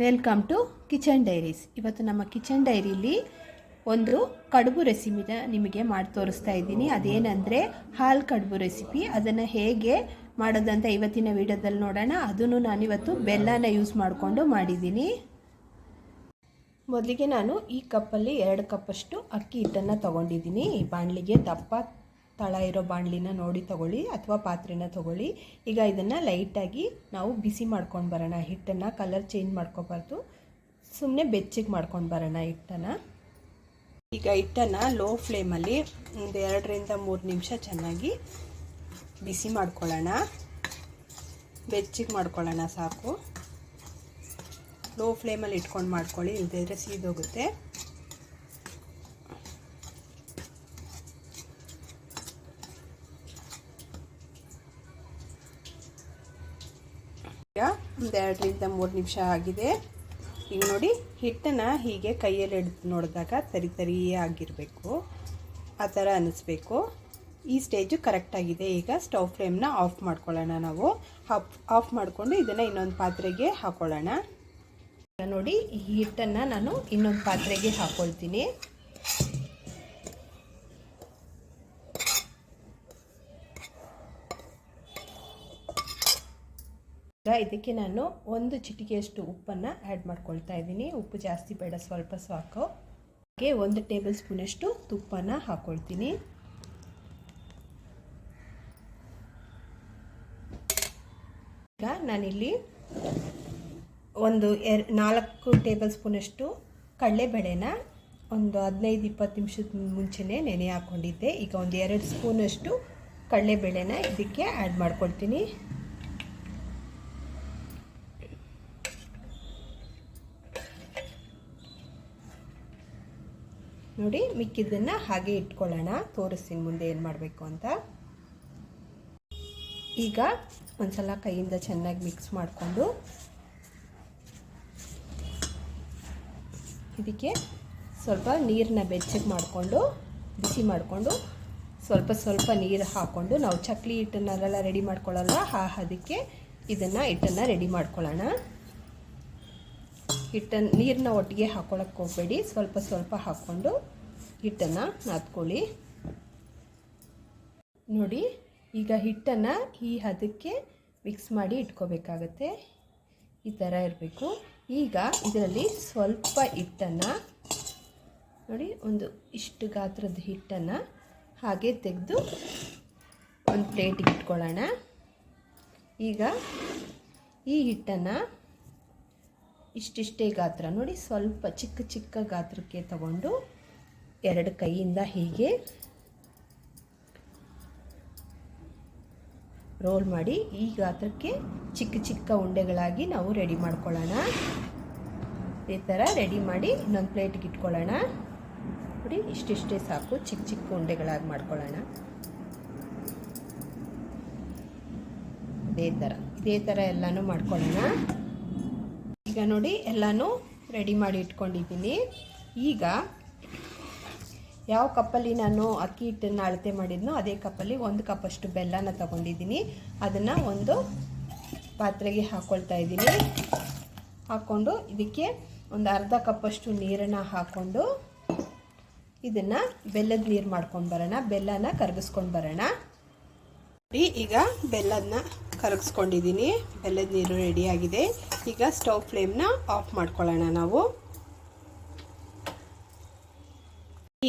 Welcome to kitchen diaries ಇವತ್ತು ನಮ್ಮ kitchen ಡೈರಿಲಿ ಒಂದು ಕಡುಬು ರೆಸಿಪಿನ ನಿಮಗೆ ಮಾಡಿ ತೋರಿಸ್ತಾ ಇದ್ದೀನಿ. ಅದೇನೆಂದರೆ ಹಾಲು ಕಡುಬು ರೆಸಿಪಿ ಅದನ್ನು ಹೇಗೆ ಮಾಡೋದಂತ ಇವತ್ತಿನ ವಿಡಿಯೋದಲ್ಲಿ ನೋಡೋಣ. ಅದನ್ನು ನಾನಿವತ್ತು ಬೆಲ್ಲನ ಯೂಸ್ ಮಾಡಿಕೊಂಡು ಮಾಡಿದ್ದೀನಿ. ಮೊದಲಿಗೆ ನಾನು ಈ ಕಪ್ಪಲ್ಲಿ ಎರಡು ಕಪ್ಪಷ್ಟು ಅಕ್ಕಿ ಹಿಟ್ಟನ್ನು ತೊಗೊಂಡಿದ್ದೀನಿ. ಈ ಬಾಣಲಿಗೆ ದಪ್ಪ ತಳ ಇರೋ ಬಾಣಲಿನ ನೋಡಿ ತಗೊಳ್ಳಿ ಅಥವಾ ಪಾತ್ರೆನ ತಗೊಳ್ಳಿ. ಈಗ ಇದನ್ನು ಲೈಟಾಗಿ ನಾವು ಬಿಸಿ ಮಾಡ್ಕೊಂಡು ಬರೋಣ, ಹಿಟ್ಟನ್ನು ಕಲರ್ ಚೇಂಜ್ ಮಾಡ್ಕೋಬಾರ್ದು. ಸುಮ್ಮನೆ ಬೆಚ್ಚಗೆ ಮಾಡ್ಕೊಂಡು ಬರೋಣ ಹಿಟ್ಟನ್ನು. ಈಗ ಹಿಟ್ಟನ್ನು ಲೋ ಫ್ಲೇಮಲ್ಲಿ ಒಂದು ಎರಡರಿಂದ ಮೂರು ನಿಮಿಷ ಚೆನ್ನಾಗಿ ಬಿಸಿ ಮಾಡ್ಕೊಳ್ಳೋಣ. ಬೆಚ್ಚಗೆ ಮಾಡ್ಕೊಳ್ಳೋಣ ಸಾಕು. ಲೋ ಫ್ಲೇಮಲ್ಲಿ ಇಟ್ಕೊಂಡು ಮಾಡ್ಕೊಳ್ಳಿ ಇಲ್ಲದಿದ್ರೆ ಸೀದೋಗುತ್ತೆ ಈಗ ಒಂದು ಎರಡರಿಂದ ಮೂರು ನಿಮಿಷ ಆಗಿದೆ. ಈಗ ನೋಡಿ, ಹಿಟ್ಟನ್ನು ಹೀಗೆ ಕೈಯಲ್ಲಿ ಹಿಡಿದು ನೋಡಿದಾಗ ತರಿ ತರಿಯೇ ಆಗಿರಬೇಕು. ಆ ಥರ ಅನ್ನಿಸ್ಬೇಕು ಈ ಸ್ಟೇಜು ಕರೆಕ್ಟಾಗಿದೆ ಈಗ ಸ್ಟವ್ ಫ್ಲೇಮ್ನ ಆಫ್ ಮಾಡ್ಕೊಳ್ಳೋಣ ನಾವು. ಆಫ್ ಆಫ್ ಮಾಡಿಕೊಂಡು ಇದನ್ನು ಇನ್ನೊಂದು ಪಾತ್ರೆಗೆ ಹಾಕೊಳ್ಳೋಣ. ನೋಡಿ, ಈ ಹಿಟ್ಟನ್ನು ನಾನು ಇನ್ನೊಂದು ಪಾತ್ರೆಗೆ ಹಾಕ್ಕೊಳ್ತೀನಿ ಇದಕ್ಕೆ ನಾನು ಒಂದು ಚಿಟಿಕೆಯಷ್ಟು ಉಪ್ಪನ್ನು ಆ್ಯಡ್ ಮಾಡ್ಕೊಳ್ತಾ ಇದ್ದೀನಿ. ಉಪ್ಪು ಜಾಸ್ತಿ ಬೇಡ, ಸ್ವಲ್ಪ ಸಾಕು. ಹಾಗೆ ಒಂದು ಟೇಬಲ್ ಸ್ಪೂನಷ್ಟು ತುಪ್ಪನ ಹಾಕ್ಕೊಳ್ತೀನಿ ಈಗ ನಾನಿಲ್ಲಿ ಒಂದು ಎರ್, ನಾಲ್ಕು ಟೇಬಲ್ ಸ್ಪೂನಷ್ಟು ಕಡಲೆಬೇಳೆನ ಒಂದು ಹದಿನೈದು ಇಪ್ಪತ್ತು ನಿಮಿಷದ ಮುಂಚೆನೇ ನೆನೆ ಹಾಕ್ಕೊಂಡಿದ್ದೆ ಈಗ ಒಂದು ಎರಡು ಸ್ಪೂನಷ್ಟು ಕಡಲೆಬೇಳೆನ ಇದಕ್ಕೆ ಆ್ಯಡ್ ಮಾಡ್ಕೊಳ್ತೀನಿ. ನೋಡಿ ಮಿಕ್ಕಿದ್ದನ್ನು ಹಾಗೆ ಇಟ್ಕೊಳ್ಳೋಣ. ತೋರಿಸ್ತೀನಿ ಮುಂದೆ ಏನು ಮಾಡಬೇಕು ಅಂತ. ಈಗ ಒಂದ್ಸಲ ಕೈಯಿಂದ ಚೆನ್ನಾಗಿ ಮಿಕ್ಸ್ ಮಾಡಿಕೊಂಡು ಇದಕ್ಕೆ ಸ್ವಲ್ಪ ನೀರನ್ನ ಬೆಚ್ಚಗೆ ಮಾಡಿಕೊಂಡು, ಬಿಸಿ ಮಾಡಿಕೊಂಡು, ಸ್ವಲ್ಪ ಸ್ವಲ್ಪ ನೀರು ಹಾಕ್ಕೊಂಡು ನಾವು ಚಕ್ಲಿ ಹಿಟ್ಟನ್ನೆಲ್ಲ ರೆಡಿ ಮಾಡ್ಕೊಳ್ಳಲ್ಲ ಆ ಅದಕ್ಕೆ ಇದನ್ನು ಹಿಟ್ಟನ್ನು ರೆಡಿ ಮಾಡ್ಕೊಳ್ಳೋಣ. ಹಿಟ್ಟನ್ನು ನೀರನ್ನ ಒಟ್ಟಿಗೆ ಹಾಕೊಳಕ್ಕೆ ಹೋಗಬೇಡಿ. ಸ್ವಲ್ಪ ಸ್ವಲ್ಪ ಹಾಕ್ಕೊಂಡು ಹಿಟ್ಟನ್ನು ನಾದ್ಕೊಳ್ಳಿ. ನೋಡಿ, ಈಗ ಹಿಟ್ಟನ್ನು ಈ ಹದಕ್ಕೆ ಮಿಕ್ಸ್ ಮಾಡಿ ಇಟ್ಕೋಬೇಕಾಗತ್ತೆ. ಈ ಥರ ಇರಬೇಕು. ಈಗ ಇದರಲ್ಲಿ ಸ್ವಲ್ಪ ಹಿಟ್ಟನ್ನು, ನೋಡಿ, ಒಂದು ಇಷ್ಟು ಗಾತ್ರದ ಹಿಟ್ಟನ್ನು ಹಾಗೆ ತೆಗೆದು ಒಂದು ಪ್ಲೇಟಿಗೆ ಇಟ್ಕೊಳ್ಳೋಣ. ಈಗ ಈ ಹಿಟ್ಟನ್ನು ಇಷ್ಟಿಷ್ಟೇ ಗಾತ್ರ ನೋಡಿ ಸ್ವಲ್ಪ ಚಿಕ್ಕ ಚಿಕ್ಕ ಗಾತ್ರಕ್ಕೆ ತಗೊಂಡು ಎರಡು ಕೈಯಿಂದ ಹೀಗೆ ರೋಲ್ ಮಾಡಿ ಈ ಗಾತ್ರಕ್ಕೆ ಚಿಕ್ಕ ಚಿಕ್ಕ ಉಂಡೆಗಳಾಗಿ ನಾವು ರೆಡಿ ಮಾಡ್ಕೊಳ್ಳೋಣ. ಈ ಥರ ರೆಡಿ ಮಾಡಿ ಇನ್ನೊಂದು ಪ್ಲೇಟ್ಗೆ ಇಟ್ಕೊಳ್ಳೋಣ. ನೋಡಿ, ಇಷ್ಟಿಷ್ಟೇ ಸಾಕು. ಚಿಕ್ಕ ಚಿಕ್ಕ ಉಂಡೆಗಳಾಗಿ ಮಾಡ್ಕೊಳ್ಳೋಣ. ಇದೇ ಥರ. ಇದೇ ಥರ ಎಲ್ಲನೂ ಮಾಡ್ಕೊಳ್ಳೋಣ. ಈಗ ನೋಡಿ ಎಲ್ಲನೂ ರೆಡಿ ಮಾಡಿ ಇಟ್ಕೊಂಡಿದ್ದೀನಿ. ಈಗ ಯಾವ ಕಪ್ಪಲ್ಲಿ ನಾನು ಅಕ್ಕಿ ಹಿಟ್ಟನ್ನು ಅಳತೆ ಮಾಡಿದ್ನೋ ಅದೇ ಕಪ್ಪಲ್ಲಿ ಒಂದು ಕಪ್ಪಷ್ಟು ಬೆಲ್ಲನ ತಗೊಂಡಿದ್ದೀನಿ. ಅದನ್ನು ಒಂದು ಪಾತ್ರೆಗೆ ಹಾಕ್ಕೊಳ್ತಾ ಇದ್ದೀನಿ. ಹಾಕ್ಕೊಂಡು ಇದಕ್ಕೆ ಒಂದು ಅರ್ಧ ಕಪ್ಪಷ್ಟು ನೀರನ್ನು ಹಾಕ್ಕೊಂಡು ಇದನ್ನು ಬೆಲ್ಲದ ನೀರು ಮಾಡ್ಕೊಂಡು ಬರೋಣ. ಬೆಲ್ಲನ ಕರಗಿಸ್ಕೊಂಡು ಬರೋಣ. ಈಗ ಬೆಲ್ಲದನ್ನ ಕರಗಿಸ್ಕೊಂಡಿದ್ದೀನಿ. ಬೆಲ್ಲದ ನೀರು ರೆಡಿಯಾಗಿದೆ ಈಗ ಸ್ಟವ್ ಫ್ಲೇಮ್ನ ಆಫ್ ಮಾಡ್ಕೊಳ್ಳೋಣ ನಾವು.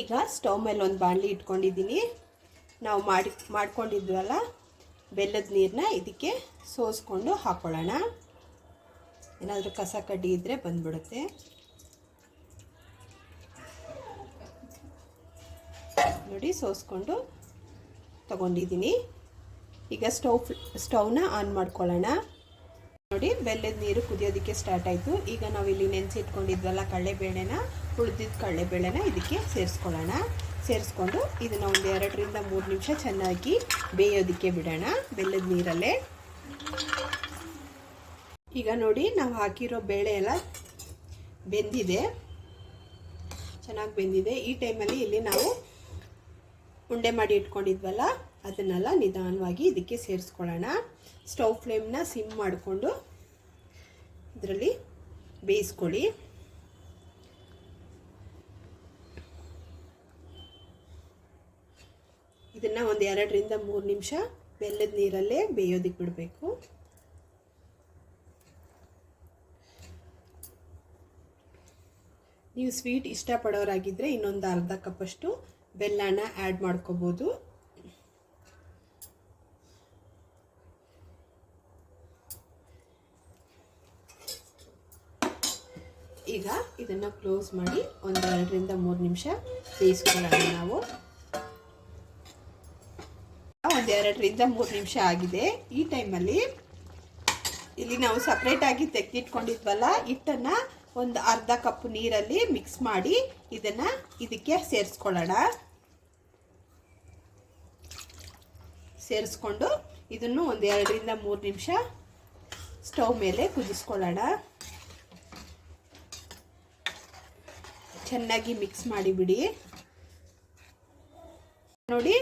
ಈಗ ಸ್ಟವ್ ಮೇಲೆ ಒಂದು ಬಾಣಲಿ ಇಟ್ಕೊಂಡಿದ್ದೀನಿ. ನಾವು ಮಾಡಿ, ಮಾಡ್ಕೊಂಡಿದ್ವಲ್ಲ, ಬೆಲ್ಲದ ನೀರನ್ನ ಇದಕ್ಕೆ ಸೋಸ್ಕೊಂಡು ಹಾಕ್ಕೊಳ್ಳೋಣ ಏನಾದರೂ ಕಸ ಕಡ್ಡಿ ಇದ್ದರೆ ಬಂದ್ಬಿಡುತ್ತೆ. ನೋಡಿ, ಸೋಸ್ಕೊಂಡು ತಗೊಂಡಿದ್ದೀನಿ. ಈಗ ಸ್ಟವ್ ಸ್ಟವ್ನ ಆನ್ ಮಾಡ್ಕೊಳ್ಳೋಣ. ನೋಡಿ, ಬೆಲ್ಲದ ನೀರು ಕುದಿಯೋದಕ್ಕೆ ಸ್ಟಾರ್ಟ್ ಆಯಿತು. ಈಗ ನಾವು ಇಲ್ಲಿ ನೆನೆಸಿಟ್ಕೊಂಡಿದ್ವಲ್ಲ ಕಡಲೆಬೇಳೆನ, ಉಳಿದಿದ್ದ ಕಡಲೆಬೇಳೆನ ಇದಕ್ಕೆ ಸೇರಿಸ್ಕೊಳ್ಳೋಣ. ಸೇರಿಸ್ಕೊಂಡು ಇದನ್ನು ಒಂದು ಎರಡರಿಂದ ಮೂರು ನಿಮಿಷ ಚೆನ್ನಾಗಿ ಬೇಯೋದಕ್ಕೆ ಬಿಡೋಣ ಬೆಲ್ಲದ ನೀರಲ್ಲೇ. ಈಗ ನೋಡಿ, ನಾವು ಹಾಕಿರೋ ಬೇಳೆ ಎಲ್ಲ ಬೆಂದಿದೆ. ಚೆನ್ನಾಗಿ ಬೆಂದಿದೆ. ಈ ಟೈಮಲ್ಲಿ ಇಲ್ಲಿ ನಾವು ಉಂಡೆ ಮಾಡಿ ಇಟ್ಕೊಂಡಿದ್ವಲ್ಲ ಅದನ್ನೆಲ್ಲ ನಿಧಾನವಾಗಿ ಇದಕ್ಕೆ ಸೇರಿಸ್ಕೊಳ್ಳೋಣ. ಸ್ಟೌವ್ ಫ್ಲೇಮ್ನ ಸಿಮ್ ಮಾಡಿಕೊಂಡು ಇದರಲ್ಲಿ ಬೇಯಿಸ್ಕೊಳ್ಳಿ. ಇದನ್ನು ಒಂದು ಎರಡರಿಂದ ಮೂರು ನಿಮಿಷ ಬೆಲ್ಲದ ನೀರಲ್ಲೇ ಬೇಯೋದಕ್ಕೆ ಬಿಡಬೇಕು. ನೀವು ಸ್ವೀಟ್ ಇಷ್ಟಪಡೋರಾಗಿದ್ದರೆ ಇನ್ನೊಂದು ಅರ್ಧ ಕಪ್ಪಷ್ಟು ಬೆಲ್ಲನ ಆ್ಯಡ್ ಮಾಡ್ಕೋಬೋದು. ಈಗ ಇದನ್ನು ಕ್ಲೋಸ್ ಮಾಡಿ ಒಂದು ಎರಡರಿಂದ ಮೂರು ನಿಮಿಷ ಬೇಯಿಸ್ಕೊಳ್ಳೋಣ ನಾವು. ಒಂದು ಎರಡರಿಂದ ಮೂರು ನಿಮಿಷ ಆಗಿದೆ. ಈ ಟೈಮಲ್ಲಿ ಇಲ್ಲಿ ನಾವು ಸಪ್ರೇಟಾಗಿ ತೆಗೆದಿಟ್ಕೊಂಡಿದ್ವಲ್ಲ, ಹಿಟ್ಟನ್ನು ಒಂದು ಅರ್ಧ ಕಪ್ ನೀರಲ್ಲಿ ಮಿಕ್ಸ್ ಮಾಡಿ ಇದನ್ನು ಇದಕ್ಕೆ ಸೇರಿಸ್ಕೊಳ್ಳೋಣ. ಸೇರಿಸ್ಕೊಂಡು ಇದನ್ನು ಒಂದು ಎರಡರಿಂದ ಮೂರು ನಿಮಿಷ ಸ್ಟವ್ ಮೇಲೆ ಕುದಿಸ್ಕೊಳ್ಳೋಣ. ಚೆನ್ನಾಗಿ ಮಿಕ್ಸ್ ಮಾಡಿಬಿಡಿ. ನೋಡಿ,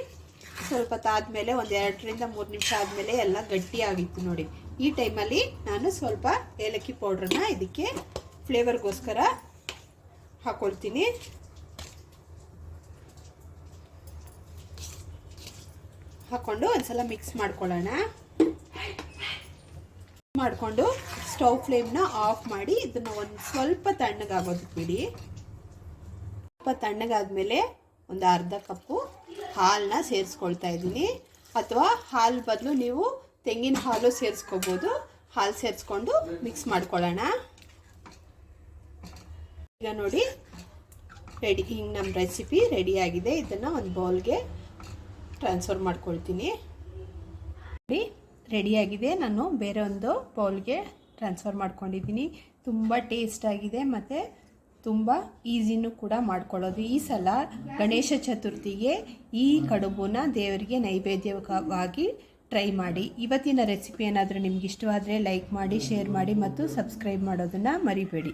ಸ್ವಲ್ಪ ತಾದ್ಮೇಲೆ ಒಂದು ಎರಡರಿಂದ ಮೂರು ನಿಮಿಷ ಆದಮೇಲೆ ಎಲ್ಲ ಗಟ್ಟಿಯಾಗಿತ್ತು ನೋಡಿ. ಈ ಟೈಮಲ್ಲಿ ನಾನು ಸ್ವಲ್ಪ ಏಲಕ್ಕಿ ಪೌಡ್ರನ್ನ ಇದಕ್ಕೆ ಫ್ಲೇವರ್ಗೋಸ್ಕರ ಹಾಕೊಳ್ತೀನಿ. ಹಾಕ್ಕೊಂಡು ಒಂದ್ಸಲ ಮಿಕ್ಸ್ ಮಾಡ್ಕೊಳ್ಳೋಣ. ಮಾಡಿಕೊಂಡು ಸ್ಟವ್ ಫ್ಲೇಮ್ನ ಆಫ್ ಮಾಡಿ ಇದನ್ನು ಒಂದು ಸ್ವಲ್ಪ ತಣ್ಣಗಾಗೋದಕ್ಕೆ ಬಿಡಿ. ಸ್ವಲ್ಪ ತಣ್ಣಗಾದ್ಮೇಲೆ ಒಂದು ಅರ್ಧ ಕಪ್ಪು ಹಾಲನ್ನ ಸೇರಿಸ್ಕೊಳ್ತಾ ಇದ್ದೀನಿ. ಅಥವಾ ಹಾಲು ಬದಲು ನೀವು ತೆಂಗಿನ ಹಾಲು ಸೇರಿಸ್ಕೋಬೋದು. ಹಾಲು ಸೇರಿಸ್ಕೊಂಡು ಮಿಕ್ಸ್ ಮಾಡ್ಕೊಳ್ಳೋಣ. ಈಗ ನೋಡಿ, ರೆಡಿ, ಹಿಂಗೆ ನಮ್ಮ ರೆಸಿಪಿ ರೆಡಿಯಾಗಿದೆ ಇದನ್ನು ಒಂದು ಬೌಲ್ಗೆ ಟ್ರಾನ್ಸ್ಫರ್ ಮಾಡ್ಕೊಳ್ತೀನಿ. ನೋಡಿ ರೆಡಿಯಾಗಿದೆ ನಾನು ಬೇರೆ ಒಂದು ಬೌಲ್ಗೆ ಟ್ರಾನ್ಸ್ಫರ್ ಮಾಡ್ಕೊಂಡಿದ್ದೀನಿ. ತುಂಬ ಟೇಸ್ಟಾಗಿದೆ ಮತ್ತು ತುಂಬ ಈಸಿನೂ ಕೂಡ ಮಾಡ್ಕೊಳ್ಳೋದು. ಈ ಸಲ ಗಣೇಶ ಚತುರ್ಥಿಗೆ ಈ ಕಡುಬನ್ನ ದೇವರಿಗೆ ನೈವೇದ್ಯವಾಗಿ ಟ್ರೈ ಮಾಡಿ. ಇವತ್ತಿನ ರೆಸಿಪಿ ಏನಾದರೂ ನಿಮ್ಗೆ ಇಷ್ಟವಾದರೆ ಲೈಕ್ ಮಾಡಿ, ಶೇರ್ ಮಾಡಿ ಮತ್ತು ಸಬ್ಸ್ಕ್ರೈಬ್ ಮಾಡೋದನ್ನು ಮರಿಬೇಡಿ.